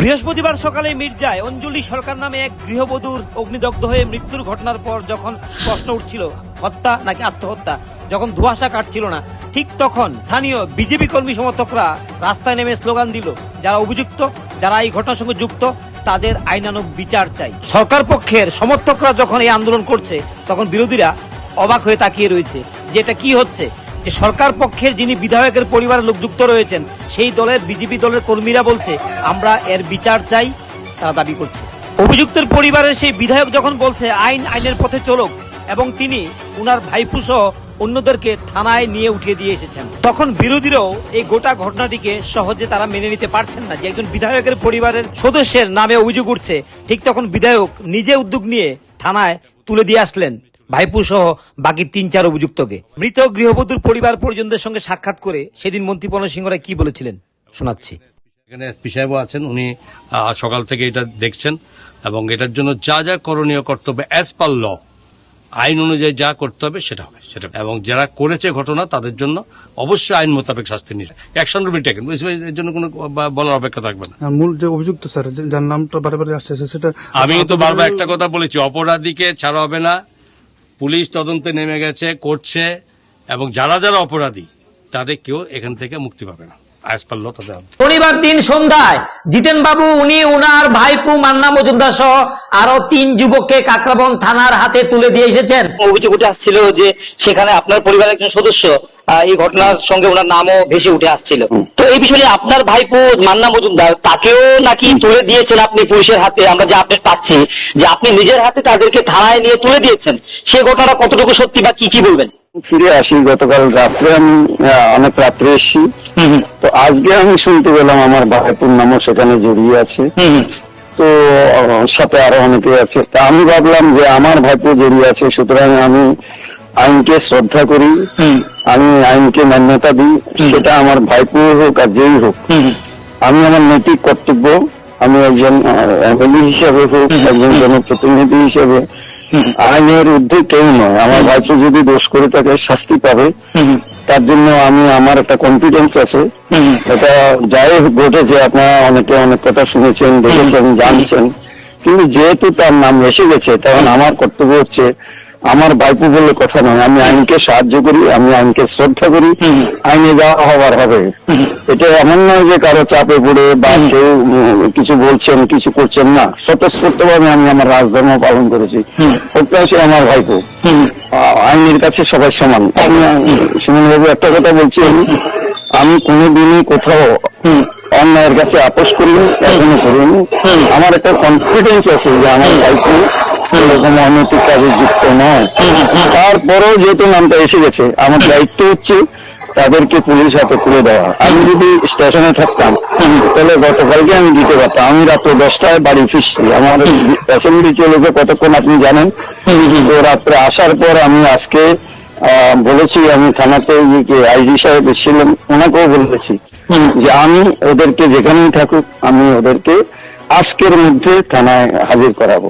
বৃহস্পতিবার সকালে মির্জায় অঞ্জলি সরকার নামে এক গৃহবধূর অগ্নিদগ্ধ হয়ে মৃত্যুর ঘটনার পর যখন প্রশ্ন উঠছিল, হত্যা নাকি আত্মহত্যা? যখন ধোঁয়াশা কাটছিল না, ঠিক তখন স্থানীয় বিজেপি কর্মী সমর্থকরা রাস্তায় নেমে স্লোগান দিল, যারা অভিযুক্ত, যারা এই ঘটনার সঙ্গে যুক্ত, তাদের আইনানুগ বিচার চাই। সরকার পক্ষের সমর্থকরা যখন এই আন্দোলন করছে, তখন বিরোধীরা অবাক হয়ে তাকিয়ে রয়েছে যে এটা কি হচ্ছে? যে সরকার পক্ষের যিনি বিধায়কের পরিবারের লোক যুক্ত রয়েছেন, সেই দলের বিজেপি দলের কর্মীরা বলছে, আমরা এর বিচার চাই। তারা দাবি করছে। অভিযুক্তের পরিবারের সেই বিধায়ক যখন বলছে, আইন আইনের পথে চলুক, এবং তিনি উনার ভাইপু সহ অন্যদেরকে থানায় নিয়ে উঠিয়ে দিয়ে এসেছেন, তখন বিরোধীরাও এই গোটা ঘটনাটিকে সহজে তারা মেনে নিতে পারছেন না। যে একজন বিধায়কের পরিবারের সদস্যের নামে অভিযোগ উঠছে, ঠিক তখন বিধায়ক নিজে উদ্যোগ নিয়ে থানায় তুলে দিয়ে আসলেন। ভাইপু সহ বাকি তিন চার অভিযুক্তকে। মৃত গৃহবধূর পরিবার পরিজনদের সঙ্গে সাক্ষাৎ করে সেদিন মন্ত্রী পর্ণ সিংহ রায় কি বলেছিলেন শোনাচ্ছি। এখানে এসপি সাহেবও আছেন উনি সকাল থেকে এটা দেখছেন এবং এটার জন্য যা যা করণীয় কর্তব্য অ্যাজ পার ল আইন অনুযায়ী যা করতে হবে সেটা হবে সেটা এবং যারা করেছে ঘটনা তাদের জন্য অবশ্যই আইন মোতাবেক শাস্তি নিয়ে অ্যাকশন রুবি টেকেন এর জন্য কোনো বা- বলার অপেক্ষা থাকবে না। মূল যে অভিযুক্ত স্যার যার নামটা বারে বারে আসছে সেটা আমি তো বারবার একটা কথা বলেছি অপরাধীকে ছাড়া হবে না পুলিশ তদন্তে নেমে গেছে, করছে, এবং যারা যারা অপরাধী, তাদের কেউ এখান থেকে মুক্তি পাবে না। শনিবার দিন সন্ধ্যায় জিতেন বাবু উনি উনার ভাইপু মান্না মজুমদার সহ আরও তিন যুবককে কাকরাবন থানার হাতে তুলে দিয়ে এসেছেন। অভিযোগ উঠে আসছিল যে সেখানে আপনার পরিবারের একজন সদস্য এই ঘটনার সঙ্গে ওনার নামও ভেসে উঠে আসছিল। তো এই বিষয়ে আপনার ভাইপু মান্না মজুমদার তাকেও নাকি তুলে দিয়েছেন আপনি পুলিশের হাতে? আমরা যে আপডেট পাচ্ছি যে আপনি নিজের হাতে তাদেরকে থানায় নিয়ে তুলে দিয়েছেন সে ঘটনাটা কতটুকু সত্যি বা কি কি বলবেন? ফিরে আসি। গতকাল রাত্রে আমি অনেক রাত্রে এসেছি। তো আজকে আমি শুনতে পেলাম আমার ভাইপুর নামও সেখানে জড়িয়ে আছে। তো সাথে আরও অনেকে আছে। তা আমি ভাবলাম যে আমার ভাইপো জড়িয়ে আছে সুতরাং আমি আইনকে শ্রদ্ধা করি আমি আইনকে মান্যতা দিই সেটা আমার ভাইপো হোক আর যেই হোক। আমি আমার নৈতিক কর্তব্য আমি একজন এমএলএ হিসেবে হোক একজন জনপ্রতিনিধি হিসেবে আইনের ঊর্ধ্বে কেউ নয়। আমার ভাইপো যদি দোষ করে থাকে শাস্তি পাবে। তার জন্য আমি আমার একটা কনফিডেন্স আছে। এটা যাই ঘটেছে আপনারা অনেকে অনেক কথা শুনেছেন দেখেছেন জানছেন। কিন্তু যেহেতু তার নাম এসে গেছে তখন আমার কর্তব্য হচ্ছে আমার ভাইপো বলে কথা নয় আমি আইনকে সাহায্য করি আমি আইনকে শ্রদ্ধা করি আইনে যা হবার হবে। এটা এমন নয় যে কারও চাপে পড়ে বা কেউ কিছু বলছেন কিছু করছেন না। স্বতঃস্ফূর্তভাবে আমি আমার রাজধর্ম পালন করেছি। প্রত্যাশী আমার ভাইপো। আইনের কাছে সবাই সমান। আমি সুমন একটা কথা বলছি। আমি আমি কোনোদিনই কোথাও অন্যায়ের কাছে আপোষ করিনি এখনও করিনি। আমার একটা কনফিডেন্স আছে যে আমার ভাইপো এরকম অনৈতিক কাজে যুক্ত নয়। তারপরেও যেহেতু নামটা এসে গেছে, আমার দায়িত্ব হচ্ছে তাদেরকে পুলিশ হাতে তুলে দেওয়া। আমি যদি স্টেশনে থাকতাম, তাহলে গতকালকে আমি দিতে পারতাম। আমি রাত্রে দশটায় বাড়ি ফিরছি। আমার অ্যাসেম্বলি চলেছে কতক্ষণ আপনি জানেন? তো রাত্রে আসার পর আমি আজকে বলেছি, আমি থানাতে আইজি সাহেব এসেছিলেন, ওনাকেও বলেছি যে আমি ওদেরকে যেখানেই থাকুক, আমি ওদেরকে আজকের মধ্যে থানায় হাজির করাবো।